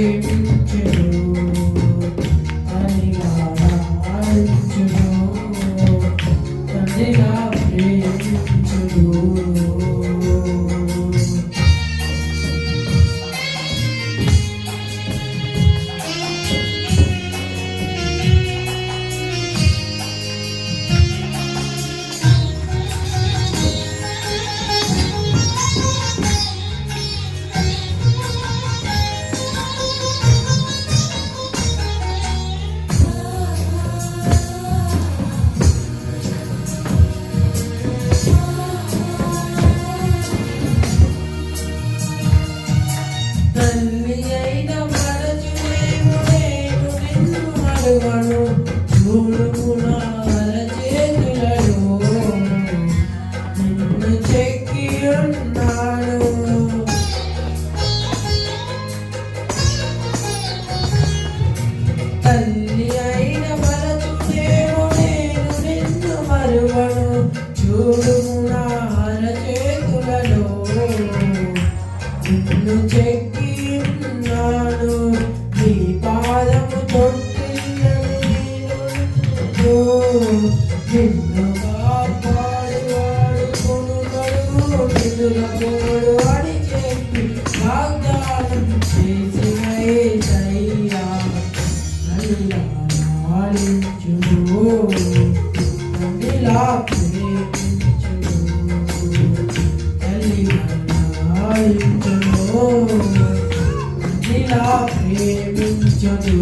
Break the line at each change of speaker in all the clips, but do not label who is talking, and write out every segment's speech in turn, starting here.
ప్రేమించును. తల్లిగా లాడించును ప్రేమించును. నిన్ను మరువను చూడుము నా అరచేతులలో నిన్ను చెక్కి ఉన్నాను తల్లి అయిన మరచునేము నేను నిన్ను మరువను చూడుము నిన్నులకోడు అని చెప్పి వాగ్దానం చేసిన ఏసయ్యా నల్లా నాలించును నన్నిలా ఇలా ప్రేమించదు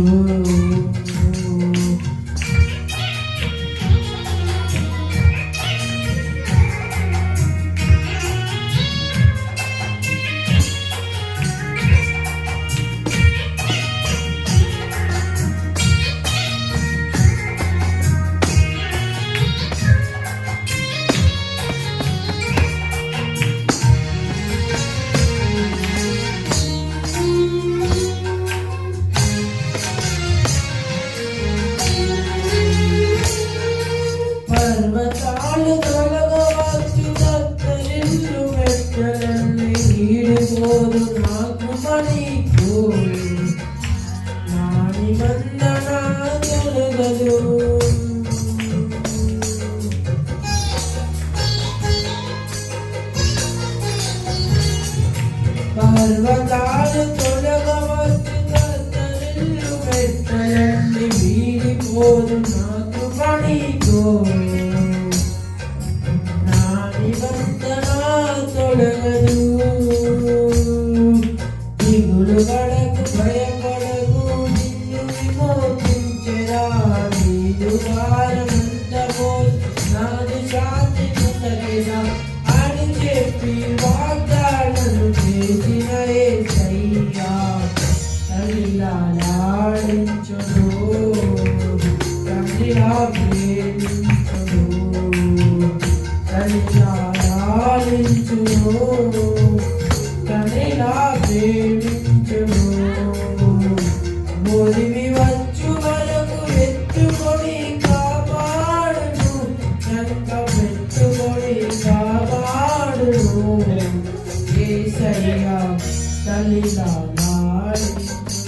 పర్వతాలు తొలగవచ్చు దత్తరిల్లు మెట్టలన్నీ వీడిపోదు నాకు మనీకు నా నిబంధన తొలగదు లాడించును తల్లిలా ప్రేమించును తల్లిలా లాడించును తల్లిలా ప్రేమించును మొలిమి వచ్చు వరకు ఎత్తుకొని కాపాడును చంక పెట్టుకొని కాపాడును ఏసయ్యా తల్లిలా తల్లిలా ప్రేమించును